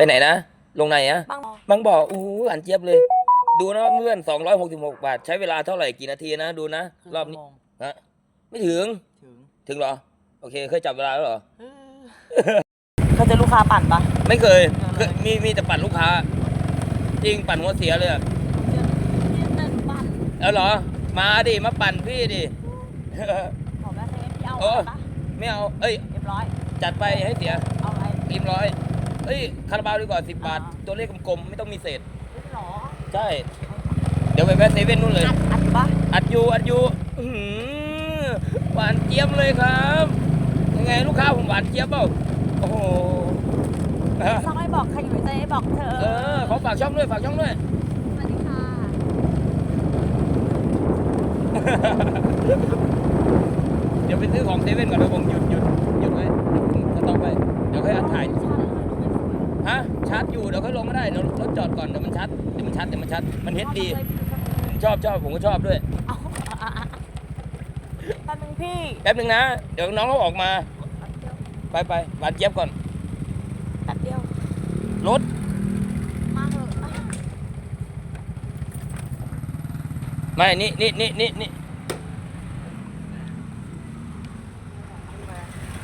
ไปไหนนะ ลงไหนอะบางบางบ่อโอ้โหหวานเจี๊ยบเลย ดูนะเพื่อน266 บาท ใช้เวลาเท่าไหร่กี่นาทีนะ ดูนะ รอบนี้ฮะไม่ถึง ถึงถึงเหรอ โอเค เคยจับเวลาแล้วเหรอเคยเจอลูกค้าปั่นปะ ไม่เคยเคยมีมีแต่ปั่นลูกค้า จริงปั่นหัวเสียเลยอะเออเหรอ มาดิ มาปั่นพี่ดิ ขอแม่เซฟพี่เอาเออปะไม่เอา เอ้ย เรียบร้อย จัดไปให้เสียเอาอะไรรีมร้อย เอ้ยคาราบาวดีกว่าสิบบาทอ่าตัวเลขกลมๆไม่ต้องมีเศษไม่หรอใช่ เดี๋ยวไปแวะเซเว่นนู่นเลย อัดอัดอยู่ปะอัดอยู่อัดอยู่อื้อหือหวานเจี๊ยบเลยครับ ยังไงลูกค้าผมหวานเจี๊ยบเปล่าโอ้โหฮะซอยบอกใครอยู่ในใจให้บอกเธอเออขอฝากช่องด้วยฝากช่องด้วย สวัสดีค่ะ เดี๋ยวไปซื้อของเซเว่นก่อนเดี๋ยวผมหยุดหยุดหยุดไว้สต็อปไว้เดี๋ยวค่อยอัดถ่าย ฮะชาร์จอยู่เดี๋ยวค่อยลงก็ได้เดี๋ยวรถจอดก่อนเดี๋ยวมันชาร์จเดี๋ยวมันชาร์จเดี๋ยวมันชาร์จมันเฮ็ดดีชอบชอบผมก็ชอบด้วยเอาอะอะอะแป๊บนึงพี่แป๊บนึงนะ เดี๋ยวน้องเขาออกมาไปไปหวานเจี๊ยบก่อนแป๊บเดียวรถมาเถอะอะไม่นี่นี่นี่นี่นี่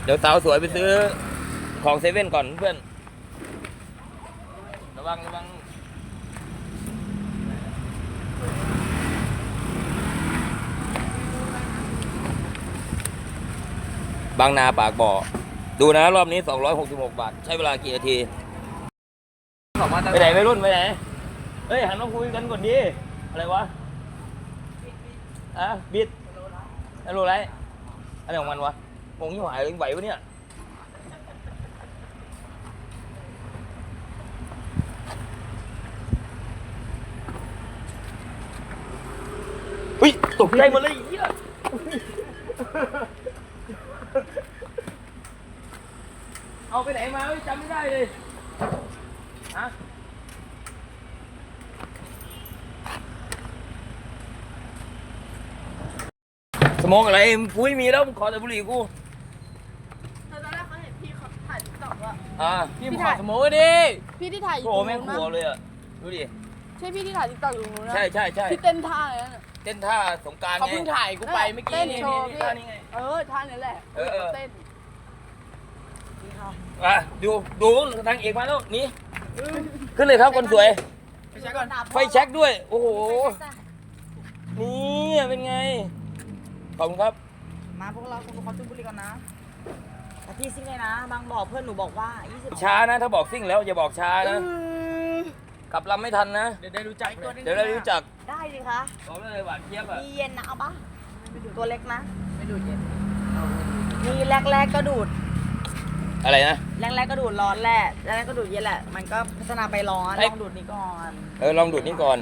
เดี๋ยวสาวสวยไปซื้อของเซเว่นก่อนเพื่อนระ วังระวังบางนาปากบ่อ ดูนะรอบนี้ 266 บาท ใช้เวลากี่นาที ไปไหนไปรุ่นไปไหน เฮ้ย หันมาคุยกันก่อนดิ อะไรวะ อะ บิดฮัลโหลไรอะไรของมันวะงงยี่หวายเลยไหวปะเนี่ย เฮ้ย ตกใจหมดเลยไอ้เหี้ยเอาไปไหนมาเฮ้ยจำไม่ได้เลยฮะสมองอะไรมึงกูไม่มีแล้วมึงขอแต่บุหรี่กูตอนแรกเขาเห็นพี่เขาถ่ายติ๊กต็อกว่า อ่าพี่ขอสโมกดิพี่ที่ถ่ายอยู่โอ้ตรงแม่งนู้นขัวนะเลยอะดูดิ ใช่พี่ที่ถ่ายติ๊กต็อกอยู่ตรงนู้นนะใช่ใช่ใช่ที่เต้นท่าอะไรนั่นน่ะ เต้นท่าสงกรารเขาไง เพิ่งถ่ายกูไปเมื่อกี้เต้นนี่โชว์นี่ท่านี้ไง เออท่านี้แหละเออเออ เต้นอะดูดูทางเอกมาแล้วหนี่ขึ้นเลยครับคนสวย ไปใช้ก่อนไฟแช็กด้วย โอ้โห นี่เป็นไง ขอบคุณครับ มาพวกเราคุณขอจุบุหรีก่อนนะแต่พี่ซิ่งเลยนะ บางบอกเพื่อนหนูบอกว่า20ช้านะ ถ้าบอกซิ่งแล้วอย่าบอกช้านะ กลับลำไม่ทันนะ เดี๋ยวได้รู้จักตัวนึงเดี๋ยวได้รู้จักได้สิคะบอกเลยหวานเจี๊ยบอะมีเย็นนะเอาปะตัวเล็กนะไม่ดูเย็นมีแรกๆก็ดูด อะไรนะแรกๆก็ดูดร้อนแหละแรกๆก็ดูดเย็นแหละ มันก็พัฒนาไปร้อนไอ้ลองดูดนี้ก่อนเออลองดูดนี่ก่อน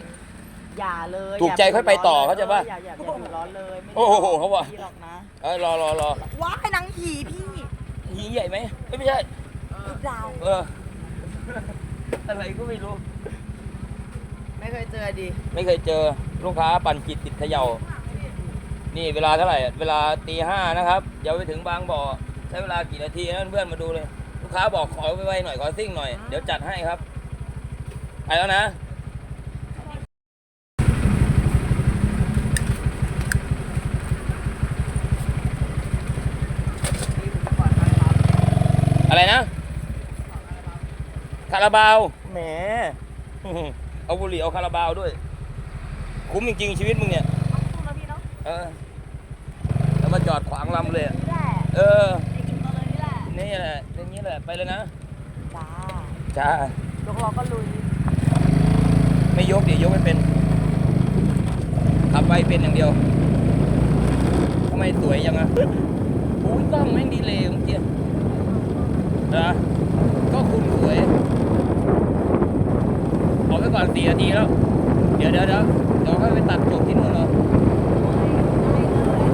อย่าเลยถูกใจค่อยไปต่อเข้าใจปะอย่าอย่าอย่าดูดร้อนเลยไม่ได้โอ้โหเขาบอกดีหรอกนะเออรอรอรอว้ายหนังผีพี่ยิงใหญ่ไหมเอ้ยไม่ใช่ลูกดาวเออ อะไรก็ไม่รู้ ไม่เคยเจอดิไม่เคยเจอลูกค้าปั่นจิตติดเขย่า นี่เวลาเท่าไหร่ เวลาตีห้านะครับเดี๋ยวไปถึงบางบ่อใช้เวลากี่นาทีนะเพื่อนมาดูเลย ลูกค้าบอกขอไวๆหน่อยขอซิ่งหน่อย เดี๋ยวจัดให้ครับไปแล้วนะอะไรนะ คาราบาว แหม เอาบุหรี่เอาคาราบาวด้วย คุ้มจริงๆ ชีวิตมึงเนี่ยเอาสู้นะพี่เนาะเออ แล้วมาจอดขวางลำเลยอะนี่แหละเออ เด็กอยู่ตอนเลยนี่แหละนี่แหละอย่างนี้แหละ ไปเลยนะ จ้าจ้า ยกล้อก็ลุยไม่ยกเดี๋ยวยกไม่เป็น ขับไปเป็นอย่างเดียวทำไมสวยยังอะโอ้ยกล้องแม่งดีเลยเมื่อกี้นะก็คุณสวย ออกไปก่อนสี่นาทีแล้ว เดี๋ยวเดี๋ยวเดี๋ยวเดี๋ยวค่อยไปตัดจบที่นู่นเหรอ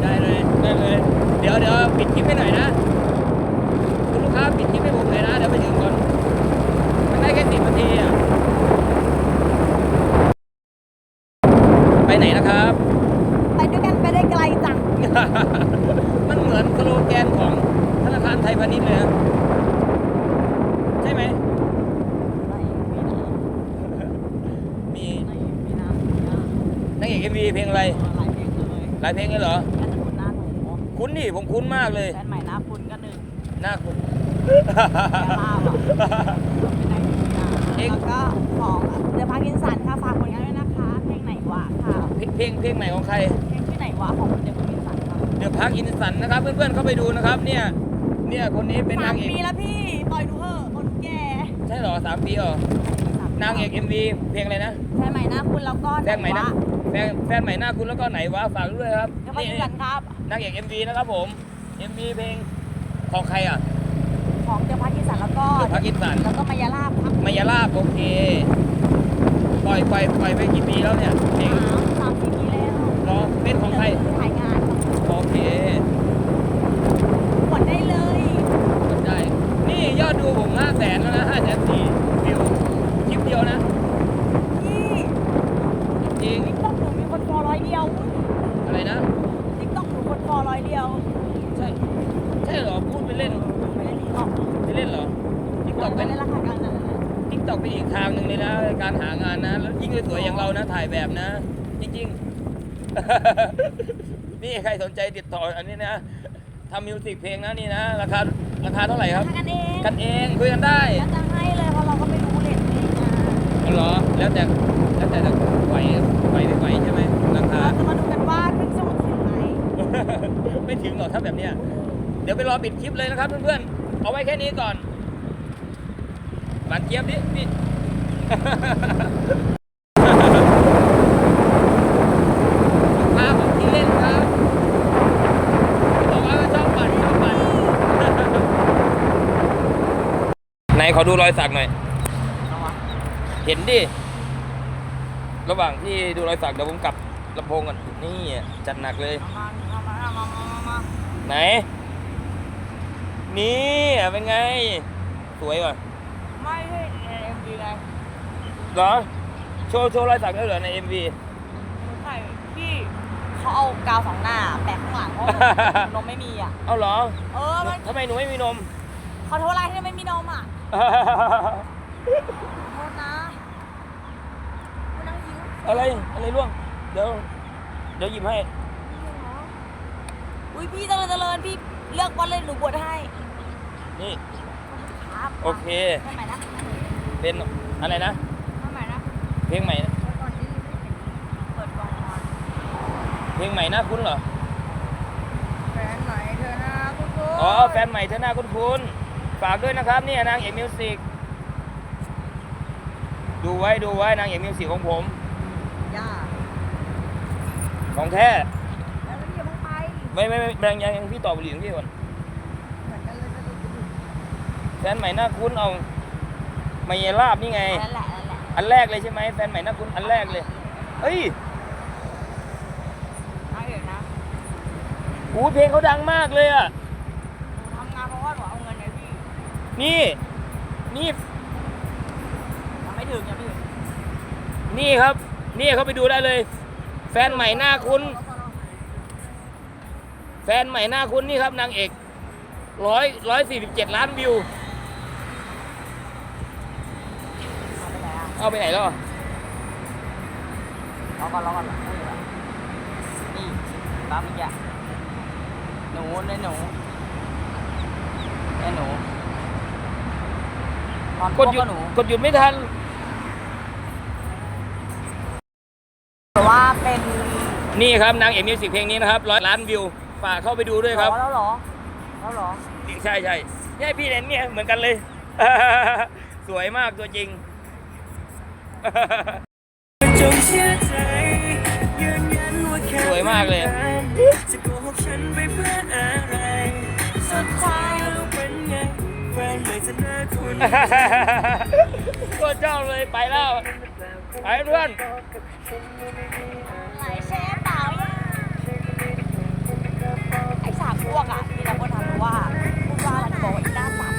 ได้เลยได้เลย เดี๋ยวเดี๋ยวปิดคลิปให้หน่อยนะ คุณลูกค้าปิดคลิปให้ผมหน่อยนะ เดี๋ยวไปถึงก่อนมันได้แค่สิบนาทีอะ ไปไหนนะครับ ไปด้วยกันไปได้ไกลจัง มันเหมือนสโลแกนของธนาคารไทยพาณิชย์เลยนะใช่ไหม ไป เอ็มวีเพลงอะไร หลายเพลงเลยหลายเพลงเลยเหรอน่าจะคุณหน้าหนูคุ้นดิผมคุ้นมากเลย แฟนใหม่หน้าคุณก็หนึ่งหน้าคุ้นลาบอะเป็นนายคุณนะแล้วก็ของเดือพาร์กินสันค่ะฝากผลงานด้วยนะคะ เพลงไหนวะค่ะ เพลงเพลงเพลงไหนของใคร เพลงที่ไหนวะของเดือพาร์กินสันค่ะเดี๋ยวพักอินสันนะครับ เพื่อนๆเข้าไปดูนะครับ เนี่ย เนี่ยคนนี้เป็นางสานมเอกปีแล้วพี่ ปล่อยดูเถอะคนแก่ใช่เหรอสามปีเหรอนางเอกเอ็มวีเพลงอะไรนะ แฟนใหม่หน้าคุณแล้วก็แฟนใหม่นะ แฟนแฟนใหม่หน้าคุณแล้วก็ไหนวะฝากด้วยครับเดือพาร์กินสันครับ นางเอก MV นะครับผม MV เพลงของใครอะ ของเดือพาร์กินสันแล้วก็เดือพาร์กินสันแล้วก็มายาลาบครับมายาลาบโอเค ปล่อยปล่อยปล่อยไปกี่ปีแล้วเนี่ยเพลงสามสามสี่ปีแล้วเนาะเป็นของใครถ่ายงานครับโอเคกดได้เลยกดได้ นี่ยอดดูผม5แสนแล้วนะ5แสนสี่วิวคลิปเดียวนะ พี่ จริง ติ๊กต็อกหนูมีคนฟอลร้อย เดียวอะไรนะติ๊กต็อกหนูคนฟอลร้อยเดียวใช่ใช่เหรอพูดไปเล่นไม่ได้ติ๊กต็อกไปเล่นเหรอทิกตอกไม่เป็นได้ราคาการนั้นนะทิกตอกเป็นอีกทางหนึ่งเลยนะการหางานนะแล้วยิ่งสวยๆอย่างเรานะถ่ายแบบนะ จริงๆ นี่ใครสนใจติดต่ออันนี้นะทำมิวสิกเพลงนะนี่นะราคาราคาเท่าไหร่ครับ ทำกันเองกันเองคุยกันได้ แล้วจะให้เลยเพราะเราก็ไม่รู้เลทเองนะเอาเหรอ แล้วแต่ แล้วแต่จะไหวไหวไม่ไหวใช่ไหมราคา เราจะมาดูกันว่าครึ่งชั่วโมงถึงไหมไม่ถึงหรอกถ้าแบบเนี้ย เดี๋ยวไปรอปิดคลิปเลยนะครับเพื่อนๆ เอาไว้แค่นี้ก่อนบานเจี๊ยบดิพี่ลูกค้าผมที่เล่นครับบอกว่าชอบปั่นชอบปั่นไหนขอดูรอยสักหน่อย เห็นดิ ระหว่างที่ดูรอยสักเดี๋ยวผมกลับลำโพงก่อนนี่จัดหนักเลย มามามามามามาไหน นี่เป็นไง สวยว่ะไม่ใช่เอ็มดีไงเหรอ โชว์โชว์รอยสักได้เหรอใน MV ใช่พี่เขาเอากาวสองหน้าแปะข้างหลังเพราะนมไม่มีอะ เอาเหรอเออมันทำไมหนูไม่มีนม ขอโทษอะไรที่ไม่มีนมอะขอโทษนะคุณนั่งยิ้ม อะไรอะไรร่วง เดี๋ยว เดี๋ยวหยิบให้ อุ้ยพี่เจริญเจริญพี่เลือกวันเลยหนูบวชให้นี่ ครับโอเคทำไมนะเป็นอะไรนะทำไมนะเพลงใหม่นะก่อนที่เปิดกล่องนอนเพลงใหม่น่าคุ้นเหรอ แฟนไหนเธอนะคุณครูอ๋อแฟนใหม่เธอหน้าคุ้นๆฝากด้วยนะครับนี่นางเอกมิวสิกดูไว้ดูไว้นางเอกมิวสิกของผม ย่าของแท้แล้วมันอย่าเพิ่งไป ไม่ไม่ไม่แบ่งยังยังพี่ตอบบุหรี่ของพี่ก่อนเหมือนกันเลยจะดูดูแฟนใหม่หน้าคุ้นเอามายลาบนี่ไง นั่นแหละนั่นแหละอันแรกเลยใช่ไหมแฟนใหม่หน้าคุ้นอันแรกเลยเฮ้ยเอาเดี๋ยวนะหูเพลงเขาดังมากเลยอะทำงานเพราะว่าหนูเอาเงินไงพี่นี่ นี่ยังไม่ถึงยังไม่ถึงนี่ครับ นี่เขาไปดูได้เลย แฟนใหม่หน้าคุ้นแฟนใหม่หน้าคุ้นนี่ครับนางเอกร้อยร้อยสี่สิบเจ็ดล้านวิว เอาไปไหนอะเอาไปไหนแล้วอะรอก่อนรอก่อนไม่เป็นไรนี่ตามอีกอย่างหนูในหนูในหนูตอนกดหยุดหนูกดหยุดไม่ทัน แต่ว่าเป็น นี่ครับนางเอกมิวสิกเพลงนี้นะครับร้อยล้านวิวฝากเข้าไปดูด้วยครับอ๋อแล้วเหรอแล้วเหรอใช่ใช่เนี่ยพี่เห็นเนี่ยเหมือนกันเลย สวยมากตัวจริงจงเชื่อใจยืนยันว่าแค่สวยมากเลยจะโกหกฉันไปเพื่ออะไรสุดท้ายแล้วเป็นไงแฟนเลยจะน่าคุณโคตรชอบเลยไปแล้วไปเพื่อนบอกกับ พวกอะที่เราคนทำรู้ว่าพูดว่าอะไรบอกว่าอีหน้าสัตว์